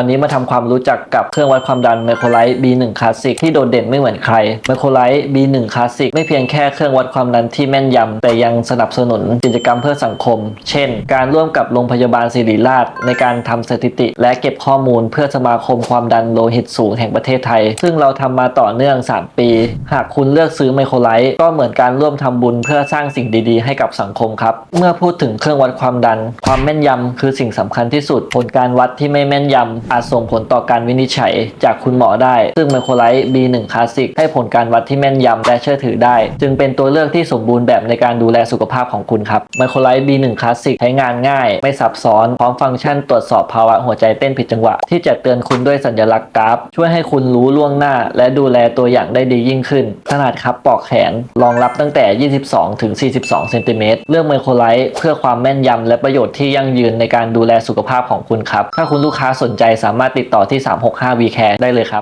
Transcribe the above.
วันนี้มาทำความรู้จักกับเครื่องวัดความดันไมโครไลท์ B1 Classic ที่โดดเด่นไม่เหมือนใครไมโครไลท์ B1 Classic ไม่เพียงแค่เครื่องวัดความดันที่แม่นยำแต่ยังสนับสนุนกิจกรรมเพื่อสังคม เช่น การร่วมกับโรงพยาบาลศิริราช ในการทำสถิติ และเก็บข้อมูลเพื่อสมาคมความดันโลหิตสูงแห่งประเทศไทย ซึ่งเราทำมาต่อเนื่อง 3 ปี หากคุณเลือกซื้อไมโครไลท์ก็เหมือนการร่วมทำบุญเพื่อสร้างสิ่งดีๆ ให้กับสังคมครับเมื่อพูดถึงเครื่องวัดความดัน ความแม่นยำคือสิ่งสำคัญที่สุดผลการวัดที่ไม่แม่นยำอาจส่งผลต่อการวินิจฉัยจากคุณหมอได้ ซึ่งไมโครไลท์ B1 Classic ให้ผลการวัดที่แม่นยำและเชื่อถือได้ จึงเป็นตัวเลือกที่สมบูรณ์แบบในการดูแลสุขภาพของคุณครับไมโครไลท์ B1 Classic ใช้งานง่าย ไม่ซับซ้อน พร้อมฟังก์ชันตรวจสอบภาวะหัวใจเต้นผิดจังหวะ ที่จะเตือนคุณด้วยสัญลักษณ์กราฟ ช่วยให้คุณรู้ล่วงหน้า และดูแลตัวอย่างได้ดียิ่งขึ้น ขนาดครับปอกแขนรองรับตั้งแต่ 22 ถึง 42 เซนติเมตรเลือกไมโครไลท์เพื่อความแม่นยำและประโยชน์ที่ยั่งยืนในการดูแลสุขภาพของคุณครับถ้าคุณลูกค้าสนใจสามารถติดต่อที่ 365 v c a r e ได้เลยครับ